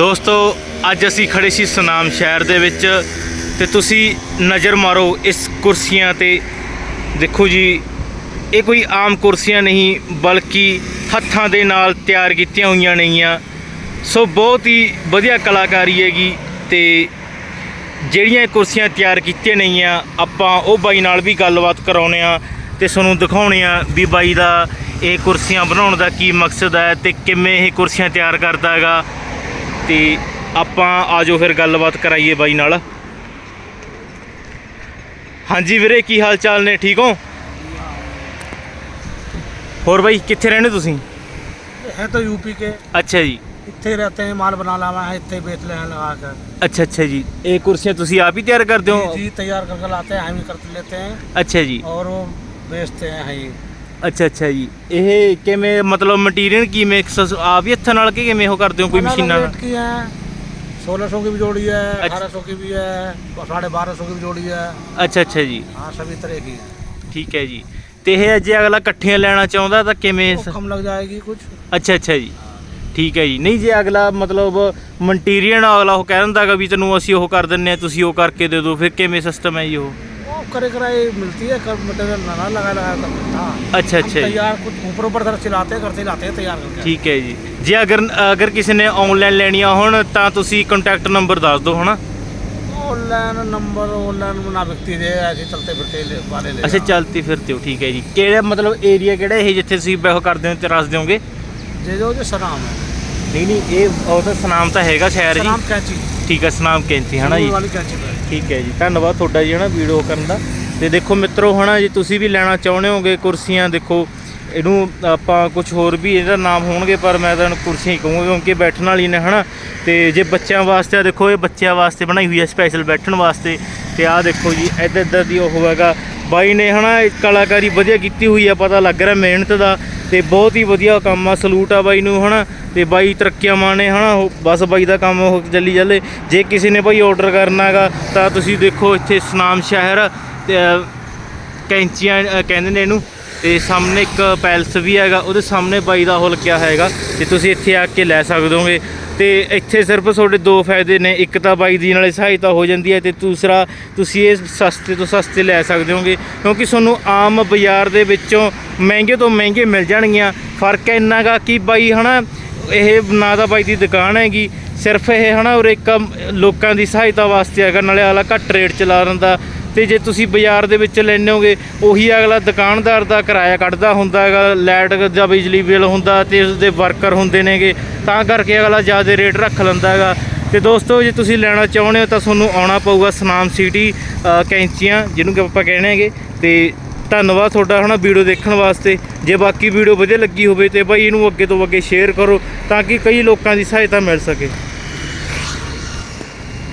ਦੋਸਤੋ, ਅੱਜ ਅਸੀਂ ਖੜੇ ਸੀ ਸੁਨਾਮ ਸ਼ਹਿਰ ਦੇ ਵਿੱਚ ਤੇ ਤੁਸੀਂ ਨਜ਼ਰ ਮਾਰੋ ਇਸ ਕੁਰਸੀਆਂ ਤੇ। ਦੇਖੋ ਜੀ, ਇਹ ਕੋਈ ਆਮ ਕੁਰਸੀਆਂ ਨਹੀਂ, ਬਲਕਿ ਹੱਥਾਂ ਦੇ ਨਾਲ ਤਿਆਰ ਕੀਤੀਆਂ ਹੋਈਆਂ ਨੇਗੀਆਂ। ਸੋ, ਬਹੁਤ ਹੀ ਵਧੀਆ ਕਲਾਕਾਰੀ ਹੈਗੀ ਤੇ ਜਿਹੜੀਆਂ ਕੁਰਸੀਆਂ ਤਿਆਰ ਕੀਤੀਆਂ ਨੇਗੀਆਂ, ਆਪਾਂ ਉਹ ਬਾਈ ਨਾਲ ਵੀ ਗੱਲਬਾਤ ਕਰਾਉਨੇ ਆ ਤੇ ਤੁਹਾਨੂੰ ਦਿਖਾਉਣੇ ਆ ਵੀ ਬਾਈ ਦਾ ਇਹ ਕੁਰਸੀਆਂ ਬਣਾਉਣ ਦਾ ਕੀ ਮਕਸਦ ਹੈ ਤੇ ਕਿਵੇਂ ਇਹ ਕੁਰਸੀਆਂ ਤਿਆਰ ਕਰਦਾ ਹੈਗਾ। ਤੇ ਆਪਾਂ ਆਜੋ ਫਿਰ ਗੱਲਬਾਤ ਕਰਾਈਏ ਬਾਈ ਨਾਲ ਹਾਂਜੀ ਵੀਰੇ ਕੀ ਹਾਲ ਚਾਲ ਨੇ ਠੀਕ ਹੋ ਹੋਰ ਬਾਈ ਕਿੱਥੇ ਰਹਿੰਦੇ ਤੁਸੀਂ है तो यूपी के ਅੱਛਾ ਜੀ इतने रहते हैं माल बना लाना है इतने बेच ले हैं लगा कर ਅੱਛਾ ਅੱਛਾ ਜੀ ਇਹ ਕੁਰਸੀਆਂ ਤੁਸੀਂ ਆਪ ਹੀ ਤਿਆਰ ਕਰਦੇ ਹੋ जी तैयार करके लाते हैं हम ही कर लेते हैं ਅੱਛਾ ਜੀ और वो बेचते हैं ही ਅੱਛਾ ਅੱਛਾ ਜੀ ਇਹ ਕਿਵੇਂ ਮਤਲਬ ਮਟੀਰੀਅਲ ਕਿਵੇਂ ਸ- ਆਪ ਹੀ ਹੱਥਾਂ ਨਾਲ ਕਿ ਕਿਵੇਂ ਉਹ ਕਰਦੇ ਹੋ ਕੋਈ अलग-अलग ਮਸ਼ੀਨਾਂ ਨਾਲ रेट की है सोलह सौ की भी जोड़ी है अच्छा। अठारह सौ की भी है साढ़े बारह सौ की भी जोड़ी है ਅੱਛਾ ਅੱਛਾ ਜੀ हाँ सभी तरह की है ਠੀਕ ਹੈ ਜੀ ਤੇ ਇਹ ਜੇ ਅਗਲਾ ਇਕੱਠੀਆਂ ਲੈਣਾ ਚਾਹੁੰਦਾ ਤਾਂ ਕਿਵੇਂ वो ਸ- कम लग जाएगी कुछ ਅੱਛਾ ਅੱਛਾ ਜੀ ਠੀਕ ਹੈ ਜੀ ਨਹੀਂ ਜੇ ਅਗਲਾ ਮਤਲਬ ਮਟੀਰੀਅਲ ਅਗਲਾ ਉਹ ਕਹਿ ਦਿੰਦਾਗਾ ਵੀ ਤੈਨੂੰ ਅਸੀਂ ਉਹ ਕਰ ਦਿੰਨੇ ਆ ਤੁਸੀਂ ਉਹ ਕਰਕੇ ਦੇ ਦਿਓ ਫਿਰ ਕਿਵੇਂ ਸਿਸਟਮ ਹੈ ਜੀ ਉਹ वो करे कराई मिलती है कर मटेरियल ना लगा लगा कर मिलता है। ਅੱਛा हम अच्छा जी तैयार कुछ ऊपर ऊपर तरह सिलाते हैं करते लाते हैं तैयार करके ਠੀਕ ਹੈ ਜੀ ਜੇ ਅਗਰ ਅਗਰ ਕਿਸੇ ਨੇ ਆਨਲਾਈਨ ਲੈਣੀਆਂ ਹੋਣ ਤਾਂ ਤੁਸੀਂ ਕੰਟੈਕਟ ਨੰਬਰ ਦੱਸ ਦਿਓ ਹਨਾ ऑनलाइन नंबर ऑनलाइन ना बिकती है ऐसे चलते फिरते ले- वाले ले ਅੱਛਾ जाओ। ਚਲਤੀ ਫਿਰਤੇ ਹੋ ਠੀਕ ਹੈ ਜੀ ਕਿਹੜਾ ਮਤਲਬ ਏਰੀਆ ਕਿਹੜਾ ਇਹ ਜਿੱਥੇ ਤੁਸੀਂ ਬਹਿ ਕਰਦੇ ਹੋ ਤੇ ਰਸ ਦਿਓਗੇ जे जो जो सनाम है ਨਹੀਂ ਨਹੀਂ ਇਹ ਉਹ ਤਾਂ ਸਨਾਮ ਤਾਂ ਹੈਗਾ ਸ਼ਹਿਰ ਜੀ सनाम कैंची ਠੀਕ ਹੈ ਸਨਾਮ ਕੈਂਤੀ ਹਨਾ ਜੀ जरूर वाली कैंची पे ਠੀਕ ਹੈ ਜੀ। ਧੰਨਵਾਦ ਤੁਹਾਡਾ ਜੀ ਹਨਾ ਵੀਡੀਓ ਕਰਨ ਦਾ। ਤੇ ਦੇਖੋ ਮਿੱਤਰੋ ਹਨਾ ਜੇ, ਤੁਸੀਂ ਵੀ ਲੈਣਾ ਚਾਹੁੰਦੇ ਹੋਗੇ ਕੁਰਸੀਆਂ, ਦੇਖੋ ਇਹਨੂੰ ਆਪਾਂ ਕੁਝ ਹੋਰ ਵੀ ਇਹਦਾ ਨਾਮ ਹੋਣਗੇ, ਪਰ ਮੈਂ ਤਾਂ ਕੁਰਸੀਆਂ ਹੀ ਕਹੂੰਗਾ ਕਿਉਂਕਿ ਬੈਠਣ ਵਾਲੀ ਨੇ ਹਨਾ। ਤੇ ਜੇ ਬੱਚਿਆਂ ਵਾਸਤੇ ਆ, ਦੇਖੋ ਇਹ ਬੱਚਿਆਂ ਵਾਸਤੇ ਬਣਾਈ ਹੋਈ ਹੈ ਸਪੈਸ਼ਲ ਬੈਠਣ ਵਾਸਤੇ। ਤੇ ਆਹ ਦੇਖੋ ਜੀ ਇੱਧਰ ਇੱਧਰ ਦੀ ਉਹ ਹੈਗਾ। ਬਾਈ ਨੇ ਹਨਾ ਇਹ ਕਲਾਕਾਰੀ ਵਧੀਆ ਕੀਤੀ ਹੋਈ ਆ, ਪਤਾ ਲੱਗ ਰਿਹਾ ਮਿਹਨਤ ਦਾ। ਤੇ ਬਹੁਤ ਹੀ ਵਧੀਆ ਕੰਮ ਆ, ਸਲੂਟ ਆ ਬਾਈ ਨੂੰ ਹਨਾ। ਤੇ ਬਾਈ ਤਰੱਕੀਆਂ ਮਾਣੇ ਹਨਾ, ਉਹ ਬਸ ਬਾਈ ਦਾ ਕੰਮ ਉਹ ਚੱਲੀ ਚੱਲੇ ਜੇ ਕਿਸੇ ਨੇ ਬਾਈ ਆਰਡਰ ਕਰਨਾ ਹੈਗਾ, ਤਾਂ ਤੁਸੀਂ ਦੇਖੋ ਇੱਥੇ ਸਨਾਮ ਸ਼ਹਿਰ, ਤੇ ਕੈਂਚੀਆਂ ਕਹਿੰਦੇ ਨੇ ਇਹਨੂੰ, ਤੇ ਸਾਹਮਣੇ ਇੱਕ ਪੈਲਸ ਵੀ ਹੈਗਾ, ਉਹਦੇ ਸਾਹਮਣੇ ਬਾਈ ਦਾ ਉਹ ਲੱਗਿਆ ਹੈਗਾ ਤੇ ਤੁਸੀਂ ਇੱਥੇ ਆ ਕੇ ਲੈ ਸਕਦੇ ਹੋਗੇ। ਤੇ ਇੱਥੇ ਸਿਰਫ ਤੁਹਾਡੇ ਦੋ ਫਾਇਦੇ ਨੇ, ਇੱਕ ਤਾਂ ਬਾਈ ਦੀ ਨਾਲੇ ਸਹਾਇਤਾ ਹੋ ਜਾਂਦੀ ਹੈ, ਤੇ ਦੂਸਰਾ ਤੁਸੀਂ ਇਹ ਸਸਤੇ ਤੋਂ ਸਸਤੇ ਲੈ ਸਕਦੇ ਹੋਗੇ, ਕਿਉਂਕਿ ਤੁਹਾਨੂੰ ਆਮ ਬਾਜ਼ਾਰ ਦੇ ਵਿੱਚੋਂ ਮਹਿੰਗੇ ਤੋਂ ਮਹਿੰਗੇ ਮਿਲ ਜਾਣਗੀਆਂ। ਫ਼ਰਕ ਇੰਨਾ ਗਾ ਕਿ ਬਾਈ, ਹਨਾ ਇਹ ਨਾ ਤਾਂ ਬਾਈ ਦੀ ਦੁਕਾਨ ਹੈਗੀ, ਸਿਰਫ ਇਹ ਹਨਾ ਉਰੇ ਇੱਕ ਲੋਕਾਂ ਦੀ ਸਹਾਇਤਾ ਵਾਸਤੇ ਹੈਗਾ, ਨਾਲੇ ਅਗਲਾ ਘੱਟ ਰੇਟ ਚਲਾ ਲਾ ਦਿੰਦਾ। ਤੇ ਜੇ ਤੁਸੀਂ ਬਾਜ਼ਾਰ ਦੇ ਵਿੱਚ ਲੈਣੇ ਹੋਗੇ, ਉਹੀ ਅਗਲਾ ਦੁਕਾਨਦਾਰ ਦਾ ਕਿਰਾਇਆ ਕੱਢਦਾ ਹੁੰਦਾ ਹੈਗਾ ਲਾਈਟ ਜਾਂ ਬਿਜਲੀ ਬਿੱਲ ਹੁੰਦਾ ਤੇ ਉਸਦੇ ਵਰਕਰ ਹੁੰਦੇ ਨੇਗੇ, ਤਾਂ ਕਰਕੇ ਅਗਲਾ ਜ਼ਿਆਦਾ ਰੇਟ ਰੱਖ ਲੈਂਦਾ ਹੈਗਾ। ਤੇ ਦੋਸਤੋ, ਜੇ ਤੁਸੀਂ ਲੈਣਾ ਚਾਹੁੰਦੇ ਹੋ ਤਾਂ ਤੁਹਾਨੂੰ ਆਉਣਾ ਪਊਗਾ ਸਨਾਮ ਸਿਟੀ ਕੈਂਚੀਆਂ, ਜਿਹਨੂੰ ਕਿ ਆਪਾਂ ਕਹਿੰਦੇ ਹੈਗੇ, ਤੇ ਧੰਨਵਾਦ ਤੁਹਾਡਾ ਹਨਾ ਵੀਡੀਓ ਦੇਖਣ ਵਾਸਤੇ। ਜੇ ਬਾਕੀ ਵੀਡੀਓ ਵਧੀਆ ਲੱਗੀ ਹੋਵੇ ਤੇ ਭਾਈ ਇਹਨੂੰ ਅੱਗੇ ਤੋਂ ਅੱਗੇ ਸ਼ੇਅਰ ਕਰੋ ਤਾਂ ਕਿ ਕਈ ਲੋਕਾਂ ਦੀ ਸਹਾਇਤਾ ਮਿਲ ਸਕੇ।